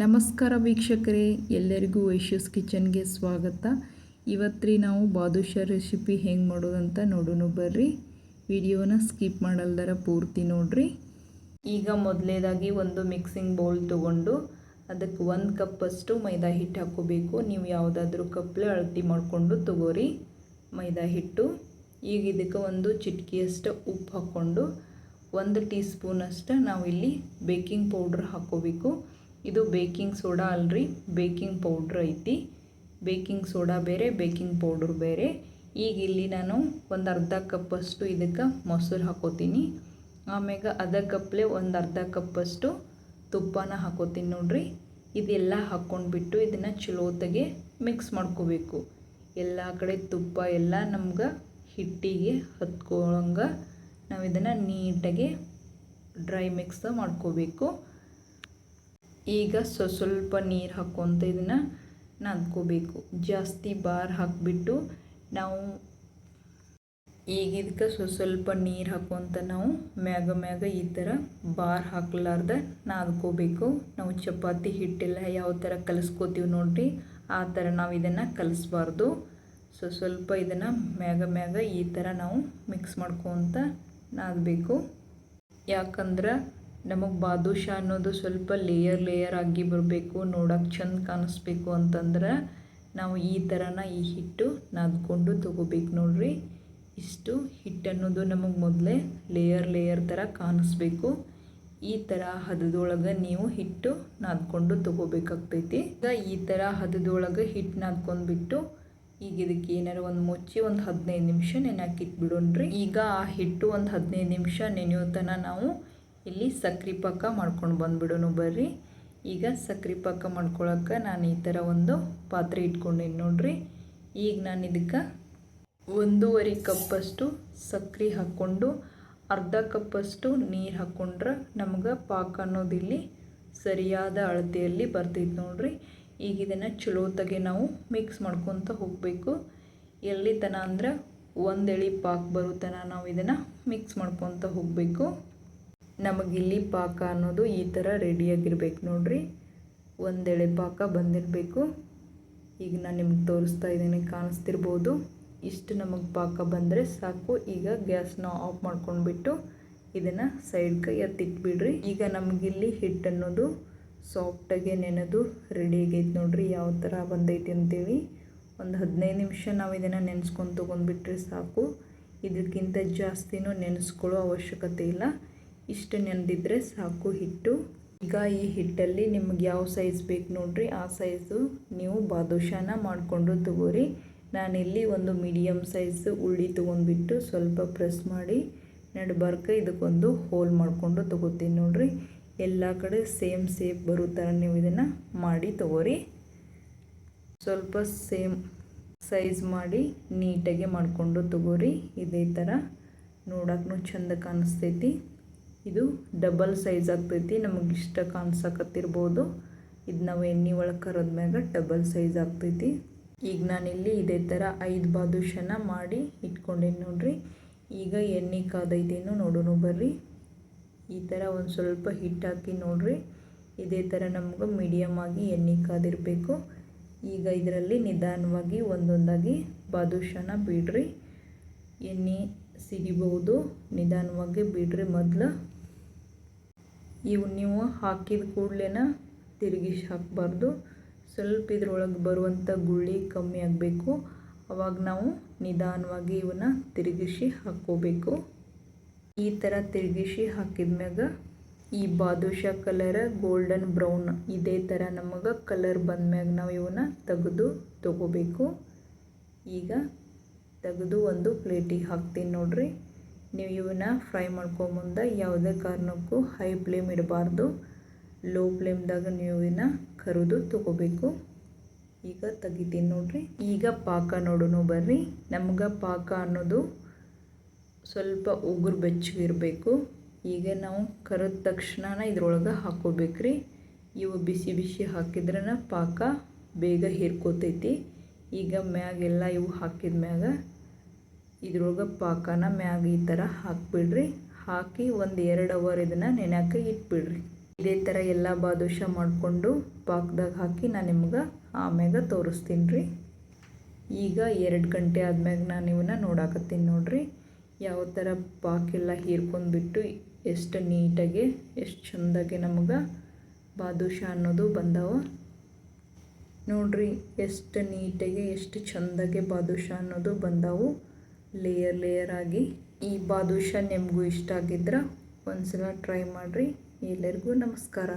ನಮಸ್ಕಾರ ವೀಕ್ಷಕರೇ, ಎಲ್ಲರಿಗೂ ವೈಶ್ಯೂಸ್ ಕಿಚನ್ಗೆ ಸ್ವಾಗತ. ಇವತ್ತು ನಾವು ಬಾದುಷಾ ರೆಸಿಪಿ ಹೆಂಗೆ ಮಾಡೋದಂತ ನೋಡೋಣ ಬರ್ರಿ. ವಿಡಿಯೋನ ಸ್ಕಿಪ್ ಮಾಡಲ್ದರ ಪೂರ್ತಿ ನೋಡ್ರಿ. ಈಗ ಮೊದಲೇದಾಗಿ ಒಂದು ಮಿಕ್ಸಿಂಗ್ ಬೌಲ್ ತೊಗೊಂಡು ಅದಕ್ಕೆ ಒಂದು ಕಪ್ಪಷ್ಟು ಮೈದಾ ಹಿಟ್ಟು ಹಾಕೋಬೇಕು ನೀವು ಯಾವುದಾದ್ರೂ ಕಪ್ಲೆ ಅಳತಿ ಮಾಡಿಕೊಂಡು ತಗೋರಿ ಮೈದಾ ಹಿಟ್ಟು. ಈಗ ಇದಕ್ಕೆ ಒಂದು ಚಿಟಕಿಯಷ್ಟು ಉಪ್ಪು ಹಾಕ್ಕೊಂಡು ಒಂದು ಟೀ ಸ್ಪೂನಷ್ಟು ನಾವಿಲ್ಲಿ ಬೇಕಿಂಗ್ ಪೌಡ್ರ್ ಹಾಕ್ಕೋಬೇಕು. ಇದು ಬೇಕಿಂಗ್ ಸೋಡಾ ಅಲ್ರಿ, ಬೇಕಿಂಗ್ ಪೌಡ್ರ್ ಐತಿ. ಬೇಕಿಂಗ್ ಸೋಡಾ ಬೇರೆ, ಬೇಕಿಂಗ್ ಪೌಡ್ರ್ ಬೇರೆ. ಈಗ ಇಲ್ಲಿ ನಾನು ಒಂದು ಅರ್ಧ ಕಪ್ಪಷ್ಟು ಇದಕ್ಕೆ ಮೊಸರು ಹಾಕೋತೀನಿ. ಆಮ್ಯಾಗ ಅದ ಕಪ್ಲೆ ಒಂದು ಅರ್ಧ ಕಪ್ಪಷ್ಟು ತುಪ್ಪನ ಹಾಕೋತೀನಿ ನೋಡ್ರಿ. ಇದೆಲ್ಲ ಹಾಕ್ಕೊಂಡ್ಬಿಟ್ಟು ಇದನ್ನು ಚಲೋತಾಗೆ ಮಿಕ್ಸ್ ಮಾಡ್ಕೋಬೇಕು. ಎಲ್ಲ ಕಡೆ ತುಪ್ಪ ಎಲ್ಲ ನಮ್ಗೆ ಹಿಟ್ಟಿಗೆ ಹತ್ಕೊಳಂಗೆ ನಾವು ಇದನ್ನು ನೀಟಾಗಿ ಡ್ರೈ ಮಿಕ್ಸ್ ಮಾಡ್ಕೋಬೇಕು. ಈಗ ಸ್ವ ಸ್ವಲ್ಪ ನೀರು ಹಾಕ್ಕೊತ ಇದನ್ನು ನಾದ್ಕೋಬೇಕು. ಜಾಸ್ತಿ ಬಾರ್ ಹಾಕಿಬಿಟ್ಟು ನಾವು ಈಗ ಇದಕ್ಕೆ ಸ್ವ ಸ್ವಲ್ಪ ನೀರು ಹಾಕ್ಕೊಂತ ನಾವು ಮ್ಯಾಗ ಮ್ಯಾಗ ಈ ಥರ ಬಾರ್ ಹಾಕ್ಲಾರ್ದ ನಾದ್ಕೋಬೇಕು. ನಾವು ಚಪಾತಿ ಹಿಟ್ಟೆಲ್ಲ ಯಾವ ಥರ ಕಲಿಸ್ಕೋತೀವಿ ನೋಡಿರಿ, ಆ ಥರ ನಾವು ಇದನ್ನು ಕಲಿಸ್ಬಾರ್ದು. ಸೊ ಸ್ವಲ್ಪ ಇದನ್ನು ಮ್ಯಾಗ ಮ್ಯಾಗ ಈ ಥರ ನಾವು ಮಿಕ್ಸ್ ಮಾಡ್ಕೊತ ನಾದಬೇಕು. ಯಾಕಂದ್ರೆ ನಮಗೆ ಬಾದುಷಾ ಅನ್ನೋದು ಸ್ವಲ್ಪ ಲೇಯರ್ ಲೇಯರ್ ಆಗಿ ಬರಬೇಕು, ನೋಡೋಕೆ ಚಂದ ಕಾಣಿಸ್ಬೇಕು ಅಂತಂದ್ರೆ ನಾವು ಈ ಥರನ ಈ ಹಿಟ್ಟು ನಾದ್ಕೊಂಡು ತೊಗೋಬೇಕು ನೋಡ್ರಿ. ಇಷ್ಟು ಹಿಟ್ಟು ಅನ್ನೋದು ನಮಗೆ ಮೊದಲೇ ಲೇಯರ್ ಲೇಯರ್ ಥರ ಕಾಣಿಸ್ಬೇಕು. ಈ ಥರ ಹದದೊಳಗೆ ನೀವು ಹಿಟ್ಟು ನಾದ್ಕೊಂಡು ತೊಗೋಬೇಕಾಗ್ತೈತಿ. ಈಗ ಈ ಥರ ಹದದೊಳಗೆ ಹಿಟ್ಟು ನಾದ್ಕೊಂಡ್ಬಿಟ್ಟು ಈಗ ಇದಕ್ಕೆ ಏನಾರು ಒಂದು ಮುಚ್ಚಿ ಒಂದು ಹದಿನೈದು ನಿಮಿಷ ನೆನೆಯಾಕಿಟ್ಬಿಡೋಣ್ರಿ ಈಗ ಆ ಹಿಟ್ಟು ಒಂದು ಹದಿನೈದು ನಿಮಿಷ ನೆನೆಯೋ ನಾವು ಇಲ್ಲಿ ಸಕ್ರೆ ಪಾಕ ಮಾಡ್ಕೊಂಡು ಬಂದುಬಿಡೋನು ಬರ್ರಿ. ಈಗ ಸಕ್ರೆ ಪಾಕ ಮಾಡ್ಕೊಳಕ್ಕೆ ನಾನು ಈ ಥರ ಒಂದು ಪಾತ್ರೆ ಇಟ್ಕೊಂಡೀನಿ ನೋಡ್ರಿ. ಈಗ ನಾನು ಇದಕ್ಕೆ ಒಂದೂವರೆ ಕಪ್ಪಷ್ಟು ಸಕ್ರೆ ಹಾಕ್ಕೊಂಡು ಅರ್ಧ ಕಪ್ಪಷ್ಟು ನೀರು ಹಾಕ್ಕೊಂಡ್ರೆ ನಮ್ಗೆ ಪಾಕ ಅನ್ನೋದು ಇಲ್ಲಿ ಸರಿಯಾದ ಅಳತೆಯಲ್ಲಿ ಬರ್ತೈತೆ ನೋಡ್ರಿ. ಈಗ ಇದನ್ನು ಚಲೋತಾಗೆ ನಾವು ಮಿಕ್ಸ್ ಮಾಡ್ಕೊತ ಹೋಗಬೇಕು. ಎಲ್ಲಿ ತನ ಅಂದ್ರೆ ಒಂದೆಳಿ ಪಾಕ ಬರೋ ತನ ನಾವು ಇದನ್ನು ಮಿಕ್ಸ್ ಮಾಡ್ಕೊತ ಹೋಗಬೇಕು. ನಮಗಿಲ್ಲಿ ಪಾಕ ಅನ್ನೋದು ಈ ಥರ ರೆಡಿಯಾಗಿರ್ಬೇಕು ನೋಡ್ರಿ. ಒಂದೆಳೆ ಪಾಕ ಬಂದಿರಬೇಕು. ಈಗ ನಾನು ನಿಮ್ಗೆ ತೋರಿಸ್ತಾ ಇದ್ದೀನಿ, ಕಾಣಿಸ್ತಿರ್ಬೋದು. ಇಷ್ಟು ನಮಗೆ ಪಾಕ ಬಂದರೆ ಸಾಕು. ಈಗ ಗ್ಯಾಸ್ನ ಆಫ್ ಮಾಡ್ಕೊಂಡ್ಬಿಟ್ಟು ಇದನ್ನು ಸೈಡ್ಗೆ ಎತ್ತಿಟ್ಬಿಡ್ರಿ ಈಗ ನಮಗಿಲ್ಲಿ ಹಿಟ್ಟು ಅನ್ನೋದು ಸಾಫ್ಟಾಗೆ ನೆನೆದು ರೆಡಿ ಆಗೈತೆ ನೋಡ್ರಿ. ಯಾವ ಥರ ಬಂದೈತಿ ಅಂತೇಳಿ. ಒಂದು ಹದಿನೈದು ನಿಮಿಷ ನಾವು ಇದನ್ನು ನೆನೆಸ್ಕೊಂಡು ತೊಗೊಂಡ್ಬಿಟ್ರೆ ಸಾಕು. ಇದಕ್ಕಿಂತ ಜಾಸ್ತಿನೂ ನೆನೆಸ್ಕೊಳ್ಳೋ ಅವಶ್ಯಕತೆ ಇಲ್ಲ. ಇಷ್ಟು ನೆನೆದಿದ್ರೆ ಸಾಕು ಹಿಟ್ಟು. ಈಗ ಈ ಹಿಟ್ಟಲ್ಲಿ ನಿಮ್ಗೆ ಯಾವ ಸೈಜ್ ಬೇಕು ನೋಡ್ರಿ. ಆ ಸೈಜು ನೀವು ಬಾದುಷಾನ ಮಾಡಿಕೊಂಡು ತಗೋರಿ. ನಾನಿಲ್ಲಿ ಒಂದು ಮೀಡಿಯಮ್ ಸೈಜ್ ಉಳ್ಳಿ ತೊಗೊಂಡ್ಬಿಟ್ಟು ಸ್ವಲ್ಪ ಪ್ರೆಸ್ ಮಾಡಿ ನಡ್ಬಾರ್ಕ ಇದಕ್ಕೊಂದು ಹೋಲ್ ಮಾಡಿಕೊಂಡು ತೊಗೋತೀನಿ ನೋಡ್ರಿ. ಎಲ್ಲ ಕಡೆ ಸೇಮ್ ಸೇಪ್ ಬರೋ ಥರ ನೀವು ಇದನ್ನು ಮಾಡಿ ತಗೋರಿ. ಸ್ವಲ್ಪ ಸೇಮ್ ಸೈಜ್ ಮಾಡಿ ನೀಟಾಗಿ ಮಾಡಿಕೊಂಡು ತಗೋರಿ. ಇದೇ ಥರ ನೋಡೋಕ್ಕೂ ಚಂದ ಕಾಣಿಸ್ತೈತಿ. ಡಬಲ್ ಸೈಜ್ ಆಗ್ತೈತಿ, ನಮಗೆ ಇಷ್ಟ ಕಾಣಿಸಕತ್ತಿರ್ಬೋದು. ಇದು ನಾವು ಎಣ್ಣೆ ಒಳಗೆ ಕರೋದ್ಮ್ಯಾಗ ಡಬಲ್ ಸೈಜ್ ಆಗ್ತೈತಿ. ಈಗ ನಾನಿಲ್ಲಿ ಇದೇ ಥರ ಐದು ಬಾದುಷನ ಮಾಡಿ ಇಟ್ಕೊಂಡೇನಿ ನೋಡ್ರಿ. ಈಗ ಎಣ್ಣೆ ಕಾದೈತೇನು ನೋಡೋಣ ಬರ್ರಿ. ಈ ಥರ ಒಂದು ಸ್ವಲ್ಪ ಹಿಟ್ಟು ಹಾಕಿ ನೋಡ್ರಿ. ಇದೇ ಥರ ನಮ್ಗೆ ಮೀಡಿಯಮ್ ಆಗಿ ಎಣ್ಣೆ ಕಾದಿರಬೇಕು. ಈಗ ಇದರಲ್ಲಿ ನಿಧಾನವಾಗಿ ಒಂದೊಂದಾಗಿ ಬಾದುಷನ ಬಿಡ್ರಿ. ಎಣ್ಣೆ ಸಿಡಿಬಹುದು ನಿಧಾನವಾಗಿ ಬಿಡ್ರಿ ಮೊದಲು. ಇವು ನೀವು ಹಾಕಿದ ಕೂಡಲೇ ತಿರುಗಿಸಿ ಹಾಕಬಾರ್ದು. ಸ್ವಲ್ಪ ಇದ್ರೊಳಗೆ ಬರುವಂಥ ಗುಳ್ಳಿ ಕಮ್ಮಿ ಆಗಬೇಕು. ಅವಾಗ ನಾವು ನಿಧಾನವಾಗಿ ಇವನ್ನ ತಿರುಗಿಸಿ ಹಾಕ್ಕೋಬೇಕು. ಈ ಥರ ತಿರುಗಿಸಿ ಹಾಕಿದ್ಮ್ಯಾಗ ಈ ಬಾದುಷಾ ಕಲರ್ ಗೋಲ್ಡನ್ ಬ್ರೌನ್ ಇದೇ ಥರ ನಮಗೆ ಕಲರ್ ಬಂದ್ಮ್ಯಾಗ ನಾವು ಇವನ್ನ ತೆಗೆದು ತಗೋಬೇಕು. ಈಗ ತೆಗೆದು ಒಂದು ಪ್ಲೇಟಿಗೆ ಹಾಕ್ತೀನಿ ನೋಡ್ರಿ. ನೀವು ಇವನ್ನ ಫ್ರೈ ಮಾಡ್ಕೊಂಬಂದ ಯಾವುದೇ ಕಾರಣಕ್ಕೂ ಹೈ ಫ್ಲೇಮ್ ಇಡಬಾರ್ದು. ಲೋ ಫ್ಲೇಮ್ದಾಗ ನೀವು ಇವನ್ನ ಕರಿದು ತೊಗೋಬೇಕು. ಈಗ ತೆಗಿತೀನಿ ನೋಡ್ರಿ. ಈಗ ಪಾಕ ನೋಡೋಣ ಬರ್ರಿ. ನಮ್ಗೆ ಪಾಕ ಅನ್ನೋದು ಸ್ವಲ್ಪ ಉಗುರು ಬೆಚ್ಚಗಿರಬೇಕು ಈಗ ನಾವು ಕರೆದ ತಕ್ಷಣ ಇದ್ರೊಳಗೆ ಹಾಕೋಬೇಕ್ರಿ. ಇವು ಬಿಸಿ ಬಿಸಿ ಹಾಕಿದ್ರನ ಪಾಕ ಬೇಗ ಹೀರ್ಕೋತೈತಿ. ಈಗ ಮ್ಯಾಗೆಲ್ಲ ಇವು ಹಾಕಿದ ಮ್ಯಾಗ ಇದ್ರೊಳಗೆ ಪಾಕನ ಮ್ಯಾಗ ಈ ಥರ ಹಾಕಿಬಿಡ್ರಿ. ಹಾಕಿ ಒಂದು ಎರಡು ಅವರ್ ಇದನ್ನು ನೆನೆಯೋಕೆ ಇಟ್ಬಿಡ್ರಿ. ಇದೇ ಥರ ಎಲ್ಲ ಬಾದುಷ ಮಾಡಿಕೊಂಡು ಪಾಕ್ದಾಗ ಹಾಕಿ ನಾನು ನಿಮ್ಗೆ ಆಮ್ಯಾಗ ತೋರಿಸ್ತೀನಿ ರೀ ಈಗ ಎರಡು ಗಂಟೆ ಆದ್ಮ್ಯಾಗ ನಾನು ಇವನ್ನ ನೋಡಾಕತ್ತೀನಿ ನೋಡ್ರಿ. ಯಾವ ಥರ ಪಾಕೆಲ್ಲ ಹೀರ್ಕೊಂಡ್ಬಿಟ್ಟು ಎಷ್ಟು ನೀಟಾಗಿ, ಎಷ್ಟು ಚೆಂದಾಗಿ ನಮಗೆ ಬಾದುಷ ಅನ್ನೋದು ಬಂದಾವ. ನೋಡ್ರಿ ಎಷ್ಟು ನೀಟಾಗಿ, ಎಷ್ಟು ಚೆಂದಾಗಿ ಬಾದುಷ ಅನ್ನೋದು ಬಂದಾವು. ಲೇಯರ್ ಲೇಯರ್ ಆಗಿ ಈ ಬಾದುಷಾ ನಿಮಗೂ ಇಷ್ಟ ಆಗಿದ್ರೆ ಒಂದ್ಸಲ ಟ್ರೈ ಮಾಡಿರಿ. ಎಲ್ಲರಿಗೂ ನಮಸ್ಕಾರ.